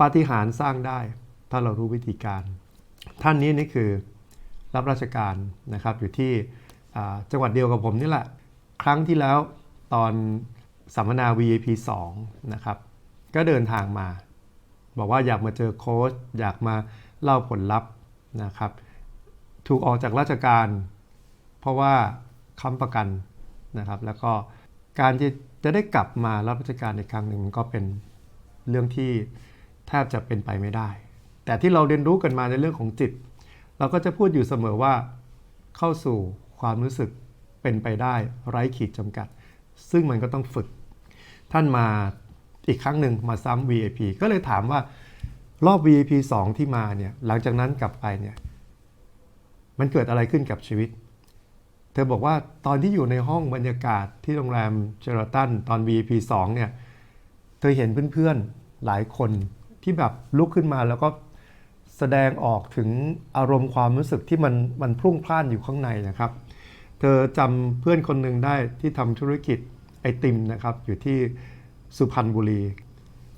ปาฏิหาริย์สร้างได้ ถ้าเรารู้วิธีการ ท่านนี้นี่คือรับราชการนะครับอยู่ที่จังหวัดเดียวกับผมนี่แหละ ครั้งที่แล้วตอนสัมมนา VIP 2 นะครับ ก็เดินทางมา บอกว่าอยากมาเจอโค้ชอยากมาเล่าผลลัพธ์นะครับ ถูกออกจากราชการ เพราะว่าค้ำประกันนะครับ แล้วก็การที่จะได้กลับมารับราชการอีกครั้งหนึ่งก็เป็นเรื่องที่ แทบจะเป็นไปไม่ได้ แต่ที่เราเรียนรู้กันมาในเรื่องของจิต เราก็จะพูดอยู่เสมอว่า เข้าสู่ความรู้สึกเป็นไปได้ไร้ขีดจำกัด ซึ่งมันก็ต้องฝึก ท่านมาอีกครั้งหนึ่งมาซ้ำ VIP ก็เลยถามว่ารอบ VIP 2 ที่มาเนี่ยหลังจากนั้นกลับไปเนี่ยมันเกิดอะไรขึ้นกับชีวิต เธอบอกว่าตอนที่อยู่ในห้องบรรยากาศที่โรงแรมเชอร์ตันตอน VIP 2เนี่ยเธอเห็นเพื่อนๆหลายคน ที่แบบลุกขึ้นมาแล้วก็แสดงออกถึงอารมณ์ความรู้สึกที่มันมันพุ่งพล่านอยู่ข้างในนะครับ เธอจำเพื่อนคนหนึ่งได้ที่ทำธุรกิจไอติมนะครับ อยู่ที่สุพรรณบุรี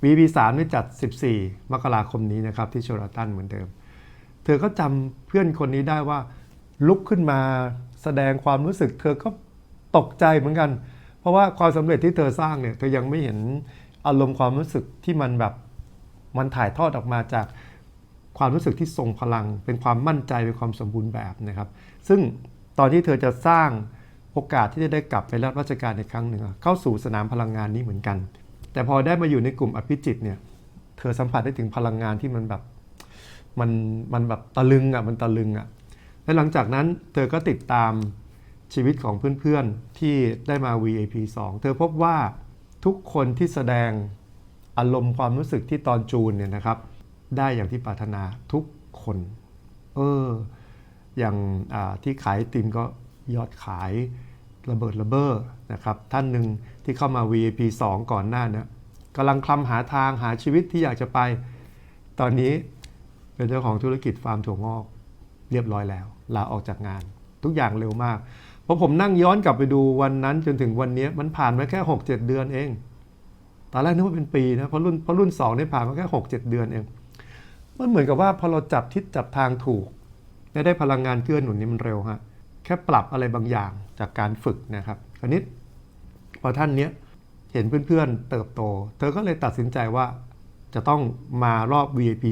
VP 3นี่จัด 14 มกราคมนี้นะครับ ที่เชร์ตันเหมือนเดิม เธอก็จำเพื่อนคนนี้ได้ว่า ลุกขึ้นมาแสดงความรู้สึก เธอก็ตกใจเหมือนกัน เพราะว่าความสำเร็จที่เธอสร้างเนี่ย เธอยังไม่เห็นอารมณ์ความรู้สึกที่มันแบบ มันถ่ายทอดออกมาจากความรู้สึกที่ทรงพลัง เป็นความมั่นใจเป็นความสมบูรณ์แบบนะครับ ซึ่งตอนที่เธอจะสร้างโอกาสที่จะได้กลับไปรับราชการในครั้งหนึ่งเข้าสู่สนามพลังงานนี้เหมือนกัน แต่พอได้มาอยู่ในกลุ่มอภิจิตเนี่ยเธอสัมผัสได้ถึงพลังงานที่มันแบบมันมันแบบตะลึงอะมันตะลึงอะและหลังจากนั้นเธอก็ติดตามชีวิตของเพื่อนๆที่ได้มา VIP 2 เธอพบว่าทุกคนที่แสดง อารมณ์ความรู้สึกที่ตอนจูนเนี่ยนะครับ ได้อย่างที่ปรารถนาทุกคน เออ อย่างที่ขายติมก็ยอดขายระเบิดระเบ้อนะครับ ท่านหนึ่งที่เข้ามา VIP 2 ก่อนหน้านี้กำลังคลำหาทางหาชีวิตที่อยากจะไป ตอนนี้เป็นเจ้าของธุรกิจฟาร์มถั่วงอก เรียบร้อยแล้ว ลาออกจากงาน ทุกอย่างเร็วมากพอผมนั่งย้อนกลับไปดูวันนั้นจนถึงวันนี้มันผ่านมาแค่ 6 7 เดือนเอง ตอนแรกนึกว่าเป็นปีนะเพราะรุ่นเพราะรุ่น2เนี่ยผ่านมาแค่6 7เจ็ดเดือนเองมันเหมือนกับว่าพอเราจับทิศจับทางถูกได้พลังงานเกื้อหนุนนี้มันเร็วฮะแค่ปรับอะไรบางอย่างจากการฝึกนะครับคราวนี้พอท่านเนี้ยเห็นเพื่อนๆเติบโต เธอก็เลยตัดสินใจว่าจะต้องมารอบ VIP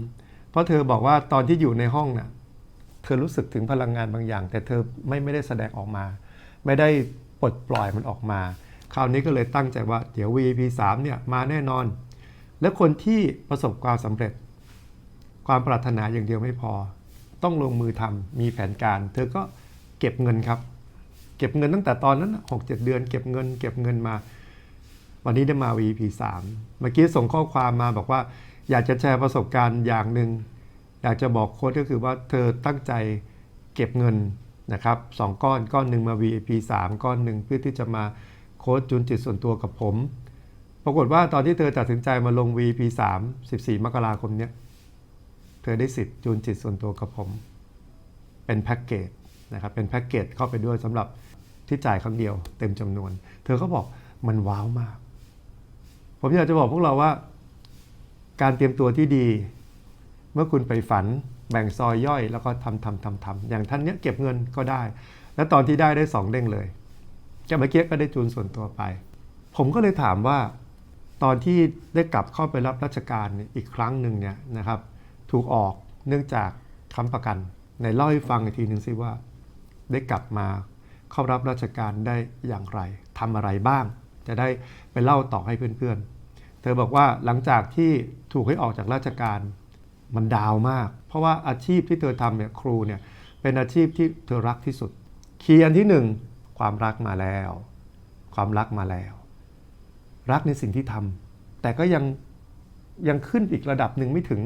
3 เพราะเธอบอกว่าตอนที่อยู่ในห้องน่ะเธอรู้สึกถึงพลังงานบางอย่าง แต่เธอไม่ไม่ได้แสดงออกมา ไม่ได้ปลดปล่อยมันออกมา คราวนี้ก็เลยตั้งใจว่าเดี๋ยว VP 3เนี่ยมาแน่นอน และคนที่ประสบความสำเร็จ ความปรารถนาอย่างเดียวไม่พอ ต้องลงมือทำมีแผนการ เธอก็เก็บเงินครับ เก็บเงินตั้งแต่ตอนนั้นหกเจ็ดเดือน เก็บเงิน เก็บเงินมา วันนี้ได้มา VP 3เมื่อกี้ส่งข้อความมาบอกว่า อยากจะแชร์ประสบการณ์อย่างหนึ่งอยากจะบอกโค้ดก็คือว่าเธอตั้งใจเก็บเงินนะครับสองก้อนก้อนหนึ่งมา VIP 3 ก้อนหนึ่งเพื่อที่จะมา ค้ดจุนจิตส่วนตัวกับผม ปรากฏว่าตอนที่เธอตัดสินใจมาลง VP 3 14 มกราคมเนี้ยเธอได้สิทธิ์จูนจิตส่วนตัวกับผม เป็นแพ็กเกจนะครับเป็นแพ็กเกจเข้าไปด้วยสำหรับที่จ่ายครั้งเดียวเต็มจำนวน เธอก็บอกมันว้าวมาก ผมอยากจะบอกพวกเราว่า การเตรียมตัวที่ดี เมื่อคุณไปฝันแบ่งซอยย่อยแล้วก็ทำทำทำทำอย่างท่านเนี้ยเก็บเงินก็ได้ แล้วตอนที่ได้ได้สองเด้งเลย แกเมื่อกี้ก็ได้จูนส่วนตัวไป ผมก็เลยถามว่าตอนที่ได้กลับเข้าไปรับราชการอีกครั้งหนึ่งเนี่ยนะครับ ถูกออกเนื่องจากค้ำประกันในเล่าให้ฟังอีกทีหนึ่งสิว่า ได้กลับมาเข้ารับราชการได้อย่างไรทำอะไรบ้าง จะได้ไปเล่าต่อให้เพื่อนๆ เธอบอกว่าหลังจากที่ถูกให้ออกจากราชการมันดาวมาก เพราะว่าอาชีพที่เธอทำเนี่ยครูเนี่ยเป็นอาชีพที่เธอรักที่สุด คีย์อันที่หนึ่ง ความรักมาแล้ว ความรักมาแล้ว รักในสิ่งที่ทำแต่ก็ยังยังขึ้นอีกระดับหนึ่งไม่ถึง